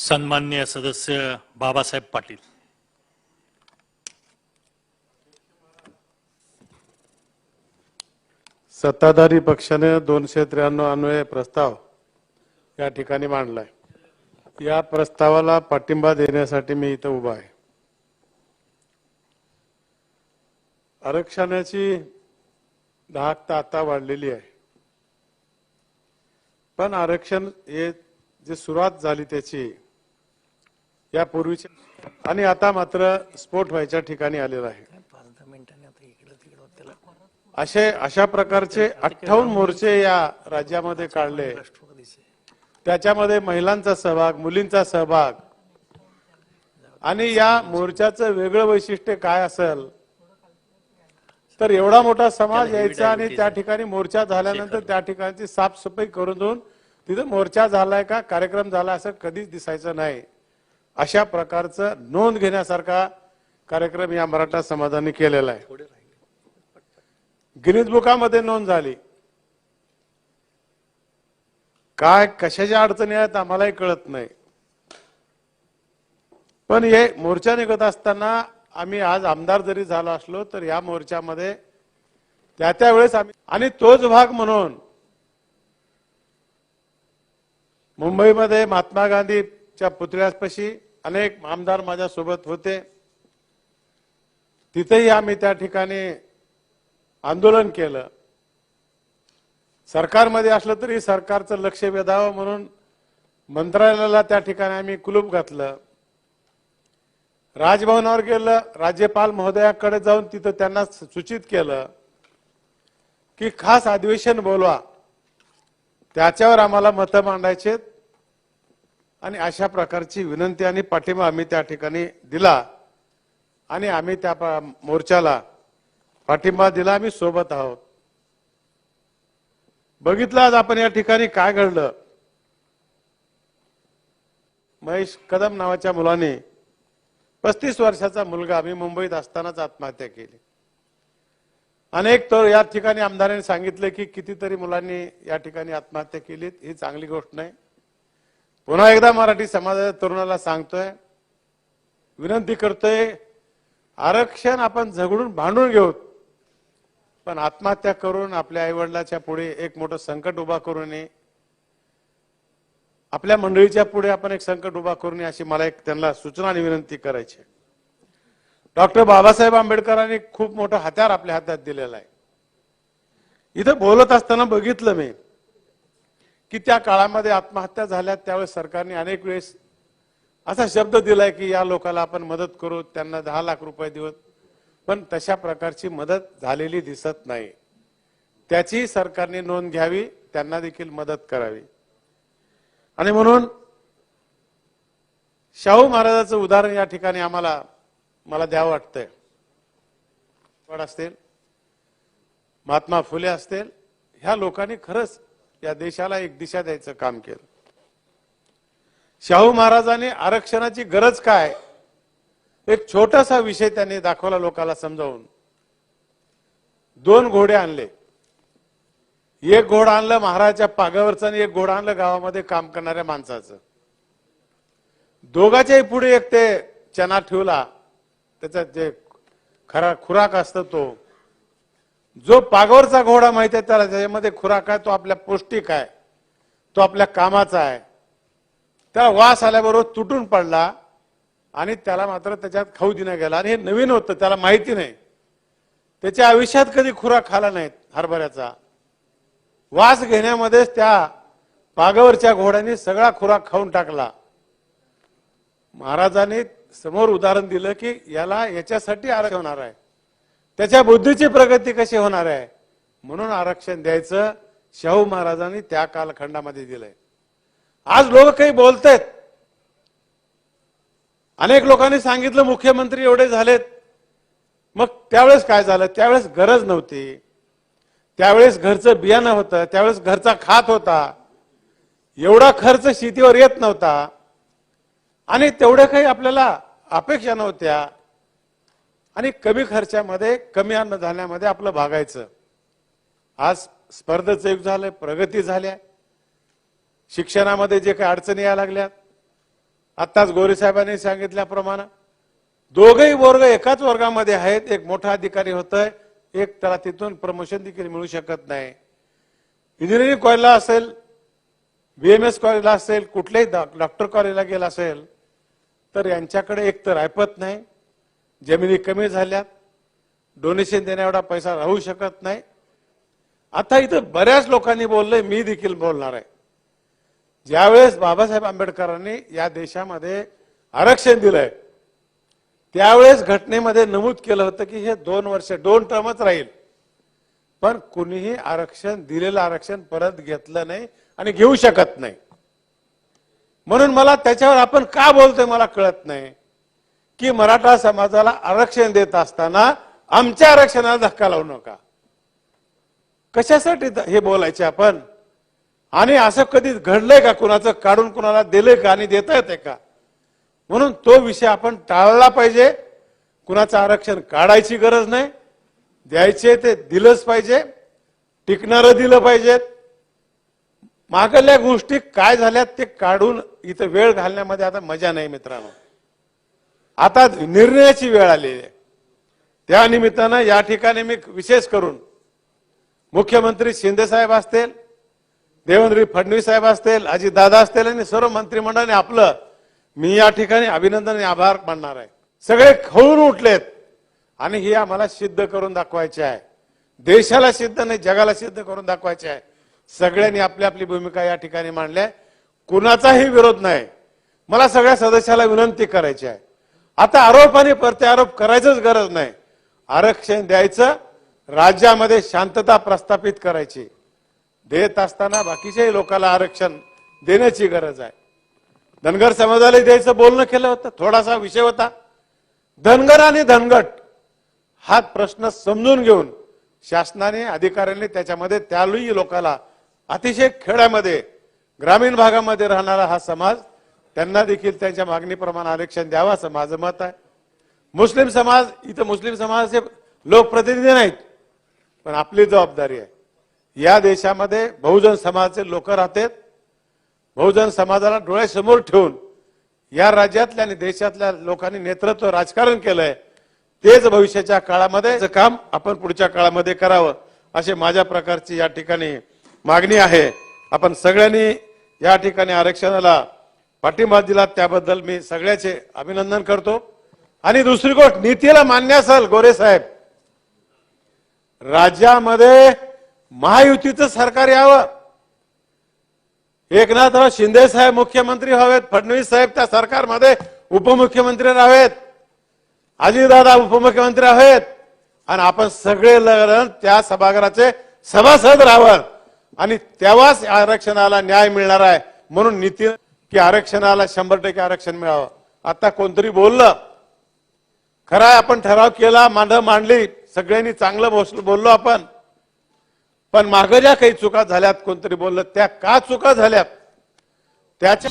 सन्मान्य सदस्य बाबासाहेब पाटील. सत्ताधारी पक्षाने दोनशे त्र्याण्णव अन्वय प्रस्ताव या ठिकाणी मांडलाय. या प्रस्तावाला पाठिंबा देण्यासाठी मी इथं उभा आहे. आरक्षणाची धाक तर आता वाढलेली आहे. पण आरक्षण हे जे सुरुवात झाली त्याची यापूर्वीची. आणि आता मात्र स्फोट व्हायच्या ठिकाणी आलेला आहे. असे अशा प्रकारचे अठ्ठावन्न मोर्चे या राज्यामध्ये काढले. त्याच्यामध्ये महिलांचा सहभाग मुलींचा सहभाग. आणि या मोर्चाचं वेगळं वैशिष्ट्य काय असेल? तर एवढा मोठा समाज यायचा आणि त्या ठिकाणी मोर्चा झाल्यानंतर त्या ठिकाणची साफसफाई करून देऊन तिथं मोर्चा झालाय का कार्यक्रम झाला असं कधीच दिसायचं नाही. अशा प्रकारचं नोंद घेण्यासारखा कार्यक्रम या मराठा समाजाने केलेला आहे. गिनीज बुकामध्ये नोंद झाली. काय कशाच्या अडचणी आहेत आम्हालाही कळत नाही. पण हे मोर्चा निघत असताना आम्ही आज आमदार जरी झालो असलो तर या मोर्चामध्ये त्या त्यावेळेस आम्ही आणि तोच भाग म्हणून मुंबईमध्ये महात्मा गांधी च्या पुतळ्यापाशी अनेक आमदार माझ्या सोबत होते. तिथेही आम्ही त्या ठिकाणी आंदोलन केलं. सरकारमध्ये असलं तरी सरकारचं लक्ष वेधावं म्हणून मंत्रालयाला त्या ठिकाणी आम्ही कुलूप घातलं. राजभवनावर गेलं राज्यपाल महोदयाकडे जाऊन तिथं त्यांना सूचित केलं की खास अधिवेशन बोलवा. त्याच्यावर आम्हाला मतं मांडायचे आणि अशा प्रकारची विनंती आणि पाठिंबा आम्ही त्या ठिकाणी दिला. आणि आम्ही त्या मोर्चाला पाठिंबा दिला आम्ही सोबत आहोत. बघितलं आज आपण या ठिकाणी काय घडलं. महेश कदम नावाच्या मुलाने पस्तीस वर्षाचा मुलगा आम्ही मुंबईत असतानाच आत्महत्या केली. अनेक तर या ठिकाणी आमदारांनी सांगितलं की कितीतरी मुलांनी या ठिकाणी आत्महत्या केलीत ही चांगली गोष्ट नाही. पुन्हा एकदा मराठी समाजाच्या तरुणाला सांगतोय विनंती करतोय आरक्षण आपण झगडून भांडून घेऊ. पण आत्महत्या करून आपल्या आईवडिलाच्या पुढे एक मोठं संकट उभा करू नये आपल्या मंडळीच्या पुढे आपण एक संकट उभा करू नये अशी मला एक त्यांना सूचना आणि विनंती करायची डॉक्टर बाबासाहेब आंबेडकरांनी खूप मोठं हत्यार आपल्या हातात दिलेलं आहे. इथं बोलत असताना बघितलं मी. की त्या काळामध्ये आत्महत्या झाल्या त्यावेळेस सरकारने अनेक वेळेस असा शब्द दिलाय की या लोकाला आपण मदत करू त्यांना दहा लाख रुपये देऊ. पण तशा प्रकारची मदत झालेली दिसत नाही. त्याची सरकारने नोंद घ्यावी त्यांना देखील मदत करावी. आणि म्हणून शाहू महाराजाचं उदाहरण या ठिकाणी आम्हाला मला द्यावं वाटतंय. पण असतील? महात्मा फुले असतील. ह्या लोकांनी खरंच या देशाला एक दिशा द्यायचं काम केलं. शाहू महाराजांनी आरक्षणाची गरज काय? एक छोटासा विषय त्यांनी दाखवला लोकांना समजावून. दोन घोडे आणले. एक घोडा आणलं महाराजाच्या पागावरचं आणि एक घोडा आणलं गावामध्ये काम करणाऱ्या माणसाचं. दोघाच्याही पुढे एक ते चना ठेवला. त्याचा जे खरा खुराक असतो तो जो पागावरचा घोडा माहिती आहे त्याला त्याच्यामध्ये खुराक आहे तो आपल्या पौष्टिक आहे तो आपल्या कामाचा आहे. त्याला वास आल्याबरोबर तुटून पडला आणि त्याला मात्र त्याच्यात खाऊ दिला गेला. आणि हे नवीन होतं त्याला माहिती नाही. त्याच्या आयुष्यात कधी खुराक खाला नाहीत हरभऱ्याचा. वास घेण्यामध्येच त्या पागावरच्या घोड्याने सगळा खुराक खाऊन टाकला. महाराजांनी समोर उदाहरण दिलं की याला याच्यासाठी आरक्षण होणार आहे. त्याच्या बुद्धीची प्रगती कशी होणार आहे? म्हणून आरक्षण द्यायचं शाहू महाराजांनी त्या कालखंडामध्ये दिलंय. आज लोक काही बोलतायत. अनेक लोकांनी सांगितलं मुख्यमंत्री एवढे झालेत. मग त्यावेळेस काय झालं? त्यावेळेस गरज नव्हती. त्यावेळेस घरचं बियाणं होतं त्यावेळेस घरचा खात होता. एवढा खर्च शेतीवर येत नव्हता. आणि तेवढ्या काही आपल्याला अपेक्षा नव्हत्या. आणि कमी खर्चामध्ये कमी अन्नधान्यामध्ये आपलं भागायचं. आज स्पर्धेचं युग झालंय प्रगती झाल्या. शिक्षणामध्ये जे काही अडचणी यायला लागल्यात आत्ताच गोरेसाहेबांनी सांगितल्याप्रमाणे दोघही वर्ग एकाच वर्गामध्ये आहेत एक मोठा अधिकारी होतोय एक त्याला तिथून प्रमोशन देखील मिळू शकत नाही. इंजिनिअरिंग कॉलेजला असेल बीएमएस कॉलेजला असेल कुठल्याही डॉक्टर कॉलेजला गेला असेल तर यांच्याकडे एक तर ऐपत नाही जमिनी कमी झाल्या डोनेशन देण्या एवढा पैसा राहू शकत नाही. आता इथं बऱ्याच लोकांनी बोललंय मी देखील बोलणार आहे. ज्यावेळेस बाबासाहेब आंबेडकरांनी या देशामध्ये आरक्षण दिलंय त्यावेळेस घटनेमध्ये नमूद केलं होतं की हे दोन वर्ष दोन टर्मच राहील. पण कुणीही आरक्षण दिलेलं आरक्षण परत घेतलं नाही आणि घेऊ शकत नाही. म्हणून मला त्याच्यावर आपण का बोलतोय मला कळत नाही. की मराठा समाजाला आरक्षण देत असताना आमच्या आरक्षणाला धक्का लावू नका. कशासाठी हे बोलायचे आपण? आणि असं कधी घडलंय का? कुणाचं काढून कुणाला दिलंय का आणि देता येते का? म्हणून तो विषय आपण टाळला पाहिजे. कुणाचं आरक्षण काढायची गरज नाही. द्यायचे ते दिलंच पाहिजे. टिकणारं दिलं पाहिजेत मागल्या गोष्टी काय झाल्यात ते काढून इथं वेळ घालण्यामध्ये आता मजा नाही मित्रांनो. आता निर्णयाची वेळ आलेली आहे. त्या निमित्तानं या ठिकाणी मी विशेष करून मुख्यमंत्री शिंदे साहेब असतील देवेंद्र फडणवीस साहेब असतील अजितदादा असतील आणि सर्व मंत्रिमंडळाने आपलं मी या ठिकाणी अभिनंदन आणि आभार मानणार आहे. सगळे खवळून उठलेत आणि हे आम्हाला सिद्ध करून दाखवायचे आहे. देशाला सिद्ध नाही जगाला सिद्ध करून दाखवायचे आहे. सगळ्यांनी आपली आपली भूमिका या ठिकाणी मांडल्या. कुणाचाही विरोध नाही. मला सगळ्या सदस्याला विनंती करायची आहे. आता आरोप आणि प्रत्यारोप करायचंच गरज नाही. आरक्षण द्यायचं राज्यामध्ये शांतता प्रस्थापित करायची. देत असताना बाकीच्याही लोकांना आरक्षण देण्याची गरज आहे. धनगर समाजाला द्यायचं बोलणं केलं होतं थोडासा विषय होता. धनगर आणि धनगट हा प्रश्न समजून घेऊन शासनाने अधिकाऱ्यांनी त्याच्यामध्ये त्यावेळी लोकाला अतिशय खेड्यामध्ये ग्रामीण भागामध्ये राहणारा हा समाज त्यांना देखील त्यांच्या मागणीप्रमाणे आरक्षण द्यावं असं माझं मत आहे. मुस्लिम समाज इथं मुस्लिम समाजाचे लोकप्रतिनिधी नाहीत पण आपली जबाबदारी आहे. या देशामध्ये बहुजन समाजाचे लोक राहतात. बहुजन समाजाला डोळ्यासमोर ठेवून या राज्यातल्या आणि देशातल्या लोकांनी नेतृत्व राजकारण केलंय तेच भविष्याच्या काळामध्ये काम आपण पुढच्या काळामध्ये करावं अशी माझ्या प्रकारची या ठिकाणी मागणी आहे. आपण सगळ्यांनी या ठिकाणी आरक्षणाला पाठिंबा दिला त्याबद्दल मी सगळ्याचे अभिनंदन करतो. आणि दुसरी गोष्ट नीतीला मान्य असाल गोरे साहेब. राज्यामध्ये महायुतीचं सरकार यावं. एकनाथराव शिंदे साहेब मुख्यमंत्री व्हावेत फडणवीस साहेब त्या सरकारमध्ये उपमुख्यमंत्री राहावेत अजितदादा उपमुख्यमंत्री आहेत आणि आपण सगळे लग्न त्या सभागृहाचे सभासद राहावं. आणि तेव्हाच आरक्षणाला न्याय मिळणार आहे. म्हणून नीती की आरक्षणाला शंभर टक्के आरक्षण मिळावं. आता कोणतरी बोललं खरा आहे, आपण ठराव केला मांड मांडली सगळ्यांनी चांगलं बोललो आपण. पण मागं ज्या काही चुका झाल्यात कोणतरी बोललं त्या का चुका झाल्यात? त्याच्या